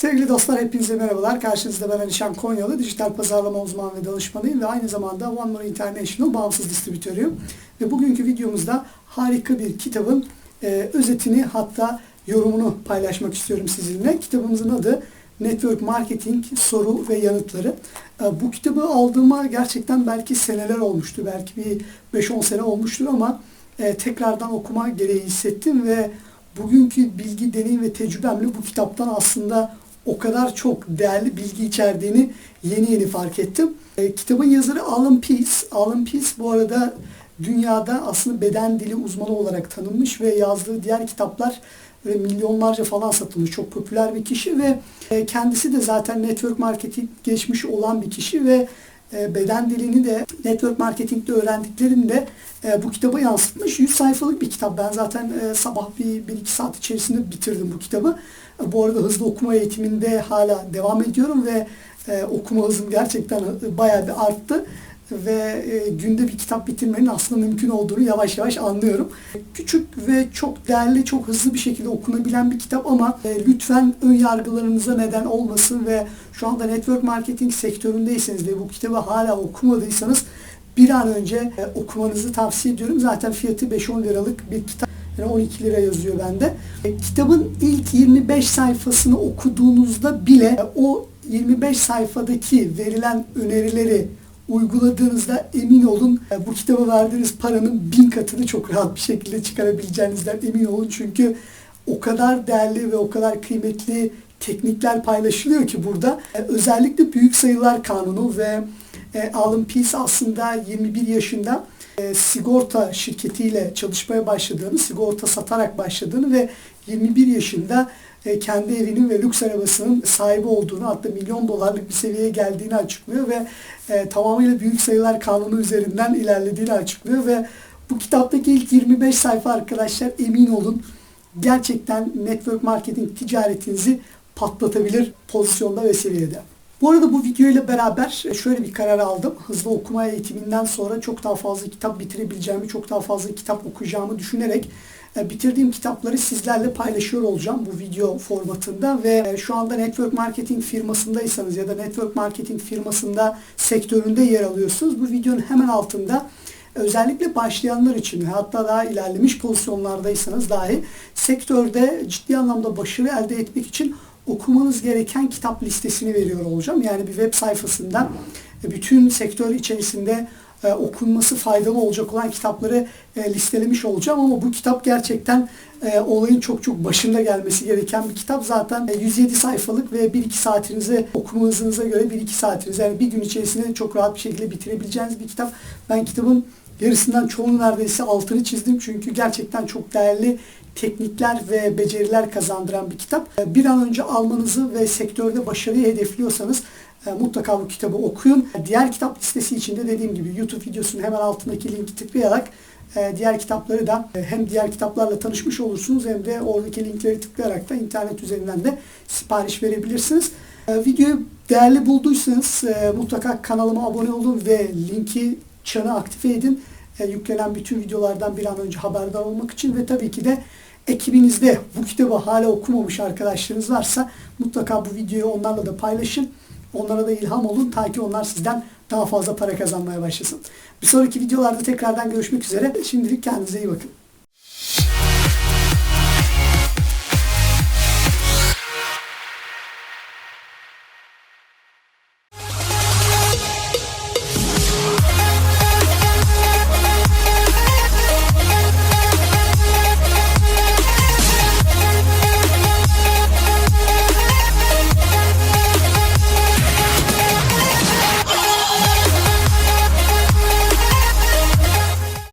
Sevgili dostlar hepinize merhabalar. Karşınızda ben Alişan Konyalı, dijital pazarlama uzmanı ve danışmanıyım ve aynı zamanda One More International bağımsız distribütörüyüm. Ve bugünkü videomuzda harika bir kitabın e, özetini hatta yorumunu paylaşmak istiyorum sizinle. Kitabımızın adı Network Marketing Soru ve Yanıtları. E, bu kitabı aldığıma gerçekten belki seneler olmuştu. Belki bir 5-10 sene olmuştur ama e, tekrardan okuma gereği hissettim ve bugünkü bilgi, deneyim ve tecrübemle bu kitaptan aslında o kadar çok değerli bilgi içerdiğini yeni yeni fark ettim. E, kitabın yazarı Alan Peace. Alan Peace bu arada dünyada aslında beden dili uzmanı olarak tanınmış ve yazdığı diğer kitaplar böyle milyonlarca falan satılmış. Çok popüler bir kişi ve e, kendisi de zaten network marketing geçmiş olan bir kişi ve beden dilini de network marketingde öğrendiklerini de e, bu kitaba yansıtmış. 100 sayfalık bir kitap. Ben zaten e, sabah bir 1-2 saat içerisinde bitirdim bu kitabı. Bu arada hızlı okuma eğitiminde hala devam ediyorum ve okuma hızım gerçekten bayağı bir arttı ve e, günde bir kitap bitirmenin aslında mümkün olduğunu yavaş yavaş anlıyorum. Küçük ve çok değerli, çok hızlı bir şekilde okunabilen bir kitap ama e, lütfen ön yargılarınıza neden olmasın ve şu anda network marketing sektöründeyseniz ve bu kitabı hala okumadıysanız bir an önce e, okumanızı tavsiye ediyorum. Zaten fiyatı 5-10 liralık bir kitap. Yani 12 lira yazıyor bende. E, kitabın ilk 25 sayfasını okuduğunuzda bile o 25 sayfadaki verilen önerileri uyguladığınızda emin olun e, bu kitaba verdiğiniz paranın bin katını çok rahat bir şekilde çıkarabileceğinizden emin olun. Çünkü o kadar değerli ve o kadar kıymetli teknikler paylaşılıyor ki burada. E, özellikle büyük sayılar kanunu ve e, Alan Peace aslında 21 yaşında sigorta şirketiyle çalışmaya başladığını, sigorta satarak başladığını ve 21 yaşında e, kendi evinin ve lüks arabasının sahibi olduğunu hatta milyon dolarlık bir seviyeye geldiğini açıklıyor ve e, tamamıyla büyük sayılar kanunu üzerinden ilerlediğini açıklıyor ve bu kitaptaki ilk 25 sayfa arkadaşlar emin olun gerçekten network marketing ticaretinizi patlatabilir pozisyonda ve seviyede. Bu arada bu video ile beraber şöyle bir karar aldım. Hızlı okuma eğitiminden sonra çok daha fazla kitap bitirebileceğimi, çok daha fazla kitap okuyacağımı düşünerek e, bitirdiğim kitapları sizlerle paylaşıyor olacağım bu video formatında ve e, şu anda network marketing firmasındaysanız ya da network marketing firmasında sektöründe yer alıyorsunuz. Bu videonun hemen altında özellikle başlayanlar için hatta daha ilerlemiş pozisyonlardaysanız dahi sektörde ciddi anlamda başarı elde etmek için okumanız gereken kitap listesini veriyor olacağım. Yani bir web sayfasından bütün sektör içerisinde e, okunması faydalı olacak olan kitapları e, listelemiş olacağım ama bu kitap gerçekten e, olayın çok çok başında gelmesi gereken bir kitap. Zaten e, 107 sayfalık ve 1-2 saatinize okuma hızınıza göre 1-2 saatiniz yani bir gün içerisinde çok rahat bir şekilde bitirebileceğiniz bir kitap. Ben kitabın yarısından çoğunu neredeyse altını çizdim çünkü gerçekten çok değerli teknikler ve beceriler kazandıran bir kitap. E, bir an önce almanızı ve sektörde başarıyı hedefliyorsanız e, mutlaka bu kitabı okuyun. Diğer kitap listesi içinde dediğim gibi YouTube videosunun hemen altındaki linki tıklayarak e, diğer kitapları da e, hem diğer kitaplarla tanışmış olursunuz hem de oradaki linkleri tıklayarak da internet üzerinden de sipariş verebilirsiniz. Videoyu değerli bulduysanız mutlaka kanalıma abone olun ve linki çanı aktive edin. Yüklenen bütün videolardan bir an önce haberdar olmak için ve tabii ki de ekibinizde bu kitabı hala okumamış arkadaşlarınız varsa mutlaka bu videoyu onlarla da paylaşın. Onlara da ilham olun ta ki onlar sizden daha fazla para kazanmaya başlasın. Bir sonraki videolarda tekrardan görüşmek üzere. Şimdilik kendinize iyi bakın.